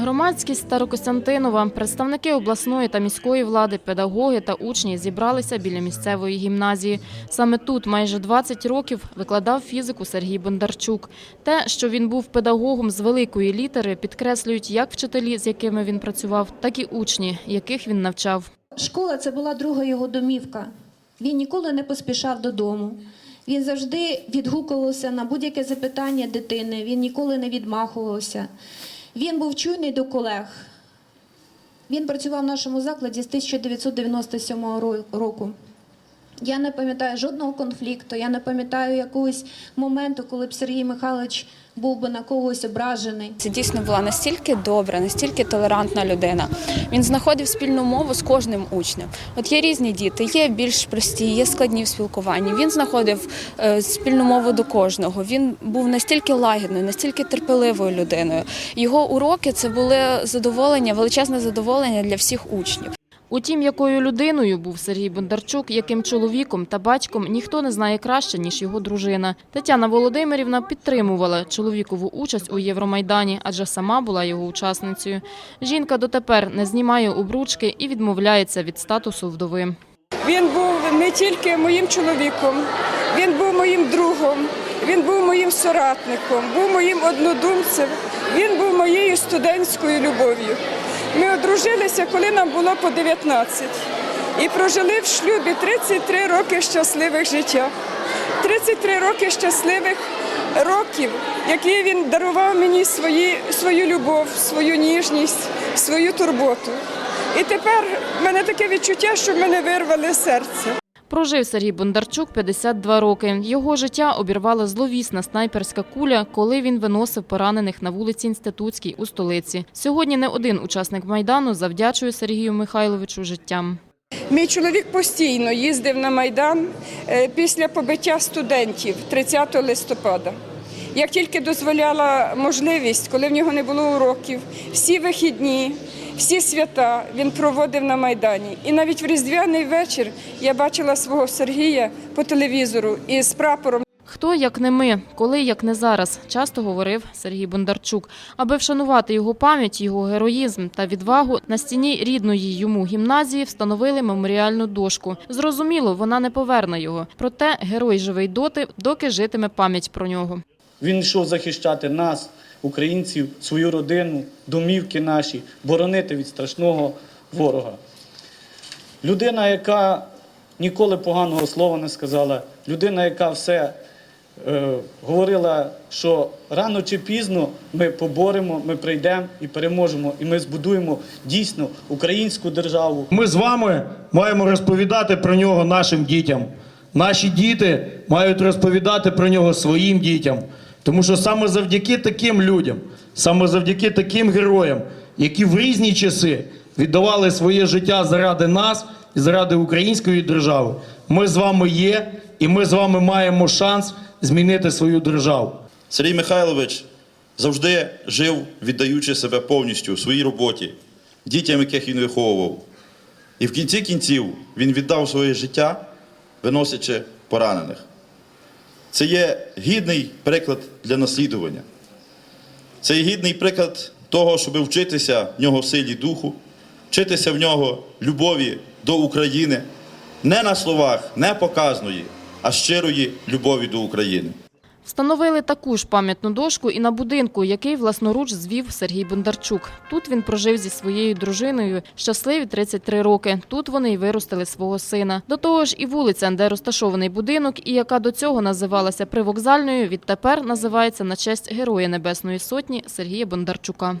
Громадськість Старокостянтинова, представники обласної та міської влади, педагоги та учні зібралися біля місцевої гімназії. Саме тут майже 20 років викладав фізику Сергій Бондарчук. Те, що він був педагогом з великої літери, підкреслюють як вчителі, з якими він працював, так і учні, яких він навчав. Школа це була друга його домівка. Він ніколи не поспішав додому. Він завжди відгукувався на будь-яке запитання дитини, він ніколи не відмахувався. Він був чуйний до колег. Він працював в нашому закладі з 1997 ро- року. Я не пам'ятаю жодного конфлікту, я не пам'ятаю якогось моменту, коли б Сергій Михайлович був би на когось ображений. Це дійсно була настільки добра, настільки толерантна людина. Він знаходив спільну мову з кожним учнем. От є різні діти, є більш прості, є складні в спілкуванні. Він знаходив е, спільну мову до кожного. Він був настільки лагідною, настільки терпеливою людиною. Його уроки це були задоволення, величезне задоволення для всіх учнів. Утім, якою людиною був Сергій Бондарчук, яким чоловіком та батьком ніхто не знає краще, ніж його дружина. Тетяна Володимирівна підтримувала чоловікову участь у Євромайдані, адже сама була його учасницею. Жінка дотепер не знімає обручки і відмовляється від статусу вдови. Він був не тільки моїм чоловіком, він був моїм другом, він був моїм соратником, був моїм однодумцем, він був моєю студентською любов'ю. Ми одружилися, коли нам було по 19, і прожили в шлюбі 33 роки щасливих життя. 33 роки щасливих років, які він дарував мені свої, свою любов, свою ніжність, свою турботу. І тепер в мене таке відчуття, що в мене вирвали серце. Прожив Сергій Бондарчук 52 роки. Його життя обірвала зловісна снайперська куля, коли він виносив поранених на вулиці Інститутській у столиці. Сьогодні не один учасник Майдану завдячує Сергію Михайловичу життям. Мій чоловік постійно їздив на Майдан е, після побиття студентів 30 листопада. Як тільки дозволяла можливість, коли в нього не було уроків, всі вихідні, всі свята він проводив на Майдані. І навіть в Різдвяний вечір я бачила свого Сергія по телевізору із прапором. Хто, як не ми, коли, як не зараз, часто говорив Сергій Бондарчук. Аби вшанувати його пам'ять, його героїзм та відвагу, на стіні рідної йому гімназії встановили меморіальну дошку. Зрозуміло, вона не поверне його. Проте герой живий доти, доки житиме пам'ять про нього. Він йшов захищати нас, українців, свою родину, домівки наші, боронити від страшного ворога. Людина, яка ніколи поганого слова не сказала, людина, яка все е, говорила, що рано чи пізно ми поборемо, ми прийдемо і переможемо, і ми збудуємо дійсно українську державу. Ми з вами маємо розповідати про нього нашим дітям. Наші діти мають розповідати про нього своїм дітям. Тому що саме завдяки таким людям, саме завдяки таким героям, які в різні часи віддавали своє життя заради нас і заради української держави, ми з вами є, і ми з вами маємо шанс змінити свою державу. Сергій Михайлович завжди жив, віддаючи себе повністю своїй роботі, дітям, яких він виховував. І в кінці кінців він віддав своє життя, виносячи поранених. Це є гідний приклад для наслідування. Це є гідний приклад того, щоб вчитися в нього силі духу, вчитися в нього любові до України, не на словах, не показної, а щирої любові до України. Встановили таку ж пам'ятну дошку і на будинку, який власноруч звів Сергій Бондарчук. Тут він прожив зі своєю дружиною щасливі 33 роки. Тут вони й виростили свого сина. До того ж, і вулиця, де розташований будинок, і яка до цього називалася привокзальною, відтепер називається на честь Героя Небесної Сотні Сергія Бондарчука.